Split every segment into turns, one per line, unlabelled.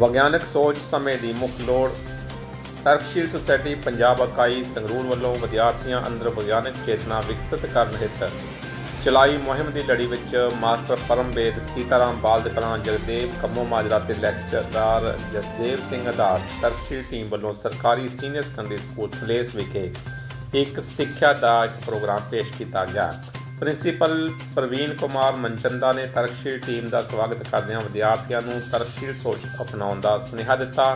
ਵਿਗਿਆਨਕ ਸੋਚ ਸਮੇਂ ਦੀ ਮੁੱਖ ਲੋੜ। ਤਰਕਸ਼ੀਲ ਸੁਸਾਇਟੀ ਪੰਜਾਬ ਇਕਾਈ ਸੰਗਰੂਰ ਵੱਲੋਂ ਵਿਦਿਆਰਥੀਆਂ ਅੰਦਰ ਵਿਗਿਆਨਕ ਚੇਤਨਾ ਵਿਕਸਿਤ ਕਰਨ ਹਿੱਤ ਚਲਾਈ ਮੁਹਿੰਮ ਦੀ ਲੜੀ ਵਿੱਚ ਮਾਸਟਰ ਪਰਮਵੇਦ ਸੀਤਾਰਾਮ ਬਾਲਦ ਕਲਾਂ ਜਗਦੇਵ ਕੰਮੋ ਮਾਜਰਾ ਤੇ ਲੈਕਚਰਦਾਰ ਜਸਦੇਵ ਸਿੰਘ ਆਧਾਰ ਤਰਕਸ਼ੀਲ ਟੀਮ ਵੱਲੋਂ ਸਰਕਾਰੀ ਸੀਨੀਅਰ ਸੈਕੰਡਰੀ ਸਕੂਲ ਫਲੇਸ ਵਿਖੇ ਇੱਕ ਸਿੱਖਿਆ ਦਾ ਇੱਕ ਪ੍ਰੋਗਰਾਮ ਪੇਸ਼ ਕੀਤਾ ਗਿਆ। ਪ੍ਰਿੰਸੀਪਲ ਪ੍ਰਵੀਨ ਕੁਮਾਰ ਮਨਚੰਦਾ ਨੇ ਤਰਕਸ਼ੀਲ ਟੀਮ ਦਾ ਸਵਾਗਤ ਕਰਦਿਆਂ ਵਿਦਿਆਰਥੀਆਂ ਨੂੰ ਤਰਕਸ਼ੀਲ ਸੋਚ ਅਪਣਾਉਣ ਦਾ ਸੁਨੇਹਾ ਦਿੱਤਾ।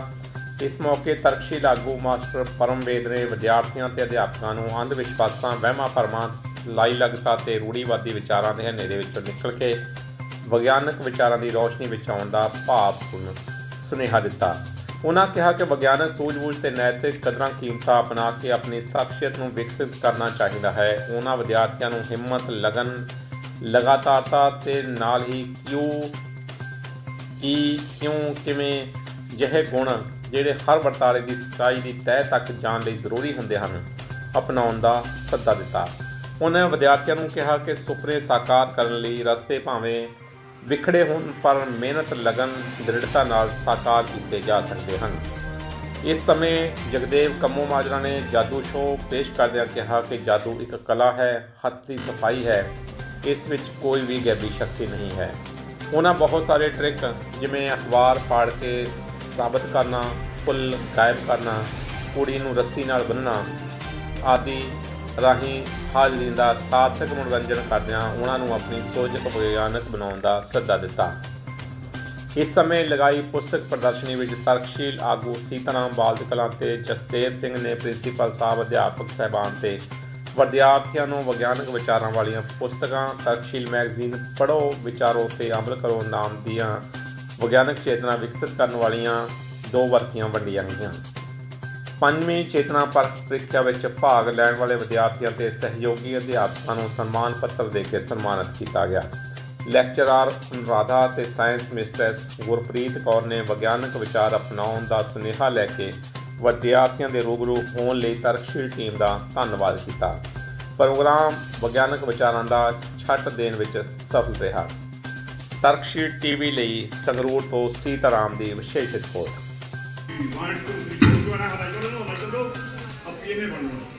ਇਸ ਮੌਕੇ ਤਰਕਸ਼ੀਲ ਆਗੂ ਮਾਸਟਰ ਪਰਮਵੇਦ ਨੇ ਵਿਦਿਆਰਥੀਆਂ ਤੇ ਅਧਿਆਪਕਾਂ ਨੂੰ ਅੰਧ ਵਿਸ਼ਵਾਸਾਂ, ਵਹਿਮਾਂ ਭਰਮਾਂ ਲਾਈ ਲਗਤਾ ਤੇ ਰੂੜੀਵਾਦੀ ਵਿਚਾਰਾਂ ਦੇ ਹਨੇਰੇ ਵਿੱਚੋਂ ਨਿਕਲ ਕੇ ਵਿਗਿਆਨਕ ਵਿਚਾਰਾਂ ਦੀ ਰੋਸ਼ਨੀ ਵਿੱਚ ਆਉਣ ਦਾ ਭਾਵਪੂਰਨ ਸੁਨੇਹਾ ਦਿੱਤਾ। ਉਹਨਾਂ ਕਿਹਾ ਕਿ ਵਿਗਿਆਨਕ ਸੂਝ-ਬੂਝ ਤੇ ਨੈਤਿਕ ਕਦਰਾਂ ਕੀਮਤਾਂ ਅਪਣਾ ਕੇ ਆਪਣੀ ਸ਼ਖਸੀਅਤ ਨੂੰ ਵਿਕਸਿਤ ਕਰਨਾ ਚਾਹੀਦਾ ਹੈ। ਉਹਨਾਂ ਵਿਦਿਆਰਥੀਆਂ ਨੂੰ ਹਿੰਮਤ, ਲਗਨ, ਲਗਾਤਾਰਤਾ ਤੇ ਨਾਲ ਹੀ ਕਿਉਂ, ਕੀ, ਕਿਉਂ, ਕਿਵੇਂ ਜਿਹੇ ਗੁਣ ਜਿਹੜੇ ਹਰ ਵਰਤਾਰੇ ਦੀ ਸੱਚਾਈ ਦੀ ਤਹਿ ਤੱਕ ਜਾਣ ਲਈ ਜ਼ਰੂਰੀ ਹੁੰਦੇ ਹਨ, ਅਪਣਾਉਣ ਦਾ ਸੱਦਾ ਦਿੱਤਾ। ਉਹਨਾਂ ਵਿਦਿਆਰਥੀਆਂ ਨੂੰ ਕਿਹਾ ਕਿ ਸੁਪਨੇ ਸਾਕਾਰ ਕਰਨ ਲਈ ਰਸਤੇ ਭਾਵੇਂ ਵਿਖੜੇ ਹੋਣ ਪਰ ਮਿਹਨਤ, ਲਗਨ, ਦ੍ਰਿੜਤਾ ਨਾਲ ਸਾਕਾਰ ਕੀਤੇ ਜਾ ਸਕਦੇ ਹਨ। ਇਸ ਸਮੇਂ ਜਗਦੇਵ ਕੰਮੋ ਮਾਜਰਾ ਨੇ ਜਾਦੂ ਸ਼ੋਅ ਪੇਸ਼ ਕਰਦਿਆਂ ਕਿਹਾ ਕਿ ਜਾਦੂ ਇੱਕ ਕਲਾ ਹੈ, ਹੱਥ ਦੀ ਸਫ਼ਾਈ ਹੈ। ਇਸ ਵਿੱਚ ਕੋਈ ਵੀ ਗੈਬੀ ਸ਼ਕਤੀ ਨਹੀਂ ਹੈ। ਉਹਨਾਂ ਬਹੁਤ ਸਾਰੇ ਟ੍ਰਿਕ ਜਿਵੇਂ ਅਖਬਾਰ ਫਾੜ ਕੇ ਸਾਬਤ ਕਰਨਾ ਫੁੱਲ ਗਾਇਬ ਕਰਨਾ, ਕੁੜੀ ਨੂੰ ਰੱਸੀ ਨਾਲ ਬੰਨਣਾ ਆਦਿ ਰਾਹੀਂ ਹਾਜ਼ਰੀਨ ਦਾ ਸਾਰਥਕ ਮਨੋਰੰਜਨ ਕਰਦਿਆਂ ਉਹਨਾਂ ਨੂੰ ਆਪਣੀ ਸੋਚ ਵਿਗਿਆਨਕ ਬਣਾਉਣ ਦਾ ਸੱਦਾ ਦਿੱਤਾ। ਇਸ ਸਮੇਂ ਲਗਾਈ ਪੁਸਤਕ ਪ੍ਰਦਰਸ਼ਨੀ ਵਿੱਚ ਤਰਕਸ਼ੀਲ ਆਗੂ ਸੀਤਾਰਾਮ ਬਾਲਦਕਲਾਂ ਤੇ ਜਸਦੇਵ ਸਿੰਘ ਨੇ ਪ੍ਰਿੰਸੀਪਲ ਸਾਹਿਬ ਅਧਿਆਪਕ ਸਹਿਬਾਨ ਤੇ ਵਿਦਿਆਰਥੀਆਂ ਨੂੰ ਵਿਗਿਆਨਕ ਵਿਚਾਰਾਂ ਵਾਲੀਆਂ ਪੁਸਤਕਾਂ, ਤਰਕਸ਼ੀਲ ਮੈਗਜ਼ੀਨ ਪੜ੍ਹੋ, ਵਿਚਾਰੋ ਤੇ ਅਮਲ ਕਰੋ ਨਾਮ ਦੀਆਂ ਵਿਗਿਆਨਕ ਚੇਤਨਾ ਵਿਕਸਿਤ ਕਰਨ ਵਾਲੀਆਂ ਦੋ ਵਰਕੀਆਂ ਵੰਡੀਆਂ ਗਈਆਂ। ਪੰਜਵੀਂ ਚੇਤਨਾ ਪਰਖ ਪ੍ਰੀਖਿਆ ਵਿੱਚ ਭਾਗ ਲੈਣ ਵਾਲੇ ਵਿਦਿਆਰਥੀਆਂ ਤੇ ਸਹਿਯੋਗੀ ਅਧਿਆਪਕਾਂ ਨੂੰ ਸਨਮਾਨ ਪੱਤਰ ਦੇ ਕੇ ਸਨਮਾਨਿਤ ਕੀਤਾ ਗਿਆ। ਲੈਕਚਰਰ ਅਨੁਰਾਧਾ ਤੇ ਸਾਇੰਸ ਮਿਸਟਰੈਸ ਗੁਰਪ੍ਰੀਤ ਕੌਰ ਨੇ ਵਿਗਿਆਨਕ ਵਿਚਾਰ ਅਪਣਾਉਣ ਦਾ ਸੁਨੇਹਾ ਲੈ ਕੇ ਵਿਦਿਆਰਥੀਆਂ ਦੇ ਰੂਬਰੂ ਹੋਣ ਲਈ ਤਰਕਸ਼ੀਲ ਟੀਮ ਦਾ ਧੰਨਵਾਦ ਕੀਤਾ। ਪ੍ਰੋਗਰਾਮ ਵਿਗਿਆਨਕ ਵਿਚਾਰਾਂ ਦਾ ਛੱਟ ਦੇਣ ਵਿੱਚ ਸਫਲ ਰਿਹਾ। ਤਰਕਸ਼ੀਲ ਟੀਵੀ ਲਈ ਸੰਗਰੂਰ ਤੋਂ ਸੀਤਾਰਾਮ ਦੀ ਵਿਸ਼ੇਸ਼ ਰਿਪੋਰਟ।
வாட்டும் பிடிச்சு வர கதை சொல்லணும் நான் சொல்லும் அப்படியே பண்ணணும்